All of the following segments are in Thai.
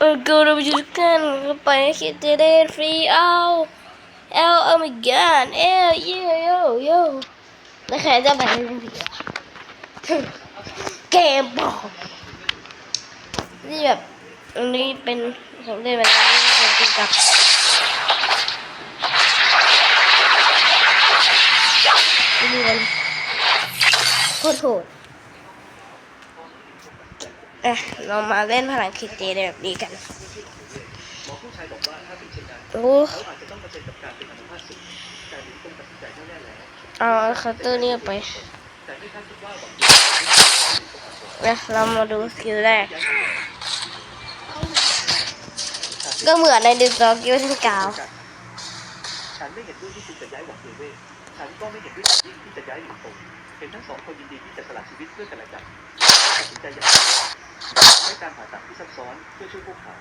เออกูเราไปจุดกันก็ไปคิดจะได้ฟรีเอาเอลโอ้ my god เอลโยโยโยแล้วใครจะไปเล่นผีอะเกมบอกนี่แบบอันนี้เป็นผมเล่นแล้วนี่เป็นติ๊กต็อกนี่มันโคตรโหด อะเรามาเล่นพลังคิดเจแบบนี้กันหมอผู้ชายบอกว่าถ้าเป็นเช่นนั้นโอ้เขาอาจจะต้องเผชิญกับการเป็นอัมพาตสูงแต่นี้คงตัดสินใจแน่ๆแล้วเอาน์เตอร์นี่ไปแต่ที่ท่านคิดว่าหวังนะเรามาดูสกิลแรก ก็เหมือนในดิสกิลที่กาวฉันไม่เห็นด้วยที่คุณจะย้ายหวังเยเว่ฉันก็ไม่เห็นด้วยที่จะย้ายหลิวตงเห็นทั้งสองคนยินดีที่จะสละชีวิตเพื่อกันและกันตัดสินใจอย่างไรใช้ การผ่าตัดที่ซับซ้อนเพื่อช่วยพวกเขา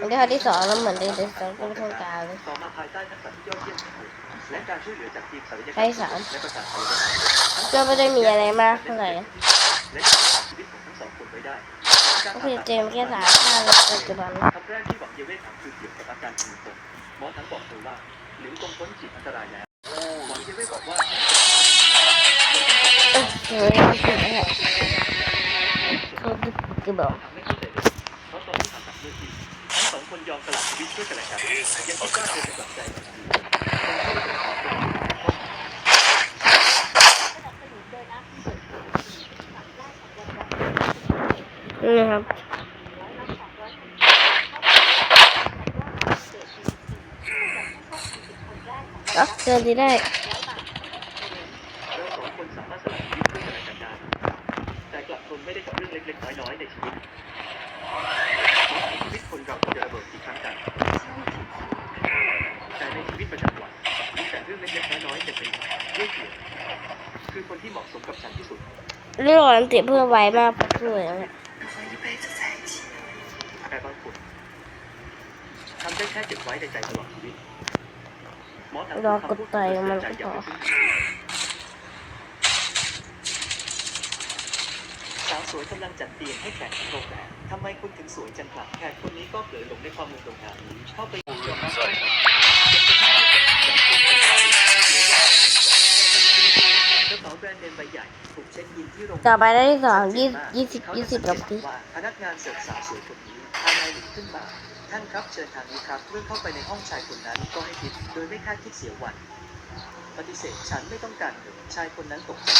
อันนี้ข้อที่สองแล้วเหมือนในดิสโซกิลที่กาวเลยต่อมาภายใต้ทักษะที่ยอดเยี่ยมของคุณและการช่วยเหลือจากทีมศัลยกรรมใช่สามและประสาทไทยก็ไม่ได้มีอะไรมากเท่าไหร่และยังรักษาชีวิตของทั้งสองคนไว้ได้ก็คือเจมส์แค่สามค่าในปัจจุบันคำแรกที่หวังเยเวทถามคือเกี่ยวกับอาการหลิวตงหมอทั้งบอกเธอว่าหลิวตงพ้นขีดอันตรายแล้วหวังเยเวทบอกว่าเออเฮ้ยเขาจะบอก องคนยอมสละชีวิตเพื่อกันและกันยังคิดว่าเธอจะกลับใจนี่นะครับก็เจอดีได้เราสองคนที่ได้แต่กลับทนไม่ได้กับเรื่องเล็กๆน้อยๆในชีวิต ชีวิตคนเราจะระเบิดกี่ครั้งกันแต่ในชีวิตประจำวันมีแต่เรื่องเล็กๆน้อยๆเต็มไปหมดเรื่องเดียวคือคนที่เหมาะสมกับฉันที่สุดเรื่องอันติเพื่อไวมากเลยนะแต่บางคนทำได้แค่เก็บไว้ในใจตลอดชีวิตหมอถามรอกดไตมันก็พอ สาวสวยกำลังจัดเตียงให้แขกของโรงแรมทำไมคุณถึงสวยจังครับแขกคนนี้ก็เผลอหลงในความมือโรงงานนี้เข้าไปดูยอมรับกระเป๋าแบรนด์เนมใบใหญ่ถูกเช็คอินที่โรงแรมต่อไปได้ที่สองยี่ยี่สิบยี่สิบกับพี่ว่าพนักงานเสิร์ฟสาวสวยคนนี้พานายหลิงขึ้นมาท่านครับเชิญทางนี้ครับเมื่อเข้าไปในห้องชายคนนั้นก็ให้ทิปโดยไม่คาดคิดเสียวัน ปฏิเสธฉันไม่ต้องการเงินชายคนนั้นตกใจ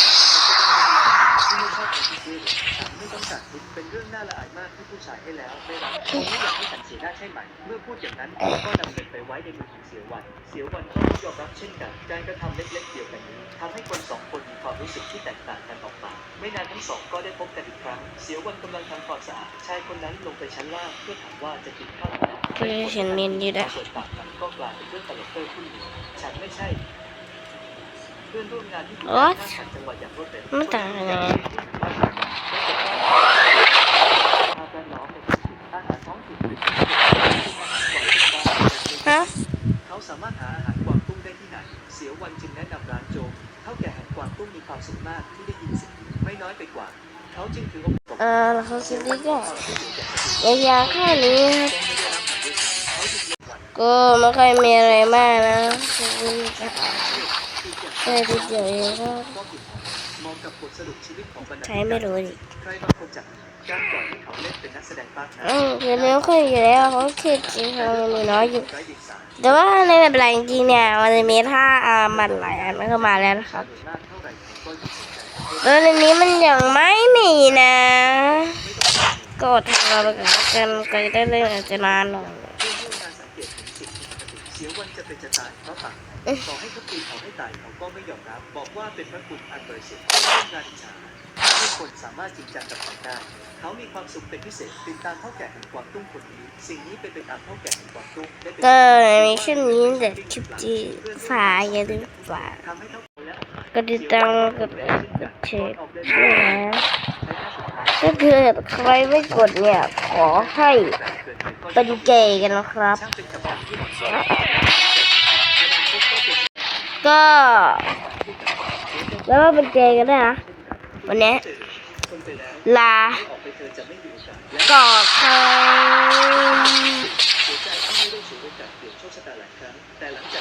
ที่ไม่ชอบคนที่ดื้อฉันไม่ต้องการทิปเป็นเรื่องน่าละอายมากที่ผู้ชายให้แล้วไม่รับคุณไม่อยากให้ฉันเสียหน้าใช่ไหม เมื่อพูดอย่างนั้นก็นำเงินไปไว้ในมือของเสียวัน เสียวันก็ต้องยอมรับเช่นกันการกระทำเล็กๆเดียวกันนี้ทำให้คนสองคนมีความรู้สึกที่แตกต่างกันออกมาไม่นานทั้งสองก็ได้พบกันอีกครั้ง เสียวันกำลังทำความสะอาดชายคนนั้นลงไปชั้นล่างเพื่อถามว่าจะกินข้าวไหมก็จะเห็นเมนอยู่ได้ส่วนต่างกันก็กลายเป็นเรื่องตลกเตอร์ขึ้นฉันไม่ใช่ เพื่อนร่วมงานที่อยู่ What? ข้างฉันจังหวัดองเร็วมันต่างกันยังไงฮะเขาสามารถหาอาหารกวางตุ้งได้ที่ไหน เสียววันจึงแนะนำร้านโจมเท่าแก่แห่งกวางตุ้งมีความสุขมากที่ได้ยินเสิ่งนไม่น้อยไปกว่า เขาจึงถือโอกาเออเขาคิดดีก็ยาวๆแค่นี้ก็ไม่ค่อยมีอะไรมากนะ แค่ทีเดียวเองก็มองกับบทสรุปชีวิตของบรรดาใช้ไม่รู้ดิใครบางคนจากการปล่อยให้เขาเล่นเป็นนักแสดงปากนะอืมเรียนไม่ค่อยอยู่แล้วเขาคิดจริงเขายังมีน้อยอยู่ไร้เดียงสาแต่ว่าในแบบหลังจริงเนี่ยมันจะมีท่าอามันหลายอันมันเข้ามาแล้วนะครับหน้าเท่าไหร่เขาก็ยิ่งสนใจแล้วในนี้มันยังไม่มีนะก็อดทำเราไปก่อนแล้วกันก็จะได้เล่นอาจจะนานหน่อย สียววันจะเป็นจะตายเพราะปากต่อให้เขาตีเขาให้ตายเขาก็ไม่ยอมรับ บอกว่าเป็นพระคุณอันบริสุทธิ์เพื่อนร่วมงานอิจฉาทุกคนสามารถจริงจังกับเขาได้ เขามีความสุขเป็นพิเศษติดตามเท่าแก่แห่งกวางตุ้งคนนี้ สิ่งนี้เป็นไปตามเท่าแก่แห่งกวางตุ้งได้เป็นก็มีแค่นี้แต่คลิปที่ฝากอย่าลืมฝากทำให้เท่าและออกมาก็ติดตามกดไลค์กดแชร์ด้วยนะถ้าเกิดใครไม่กดเนี่ยขอให้ เป็นเกย์กันนะครับ ก็แล้วว่าเป็นเกย์กันด้วยนะ วันนี้ ลาก่อยู่กันและก่อนครั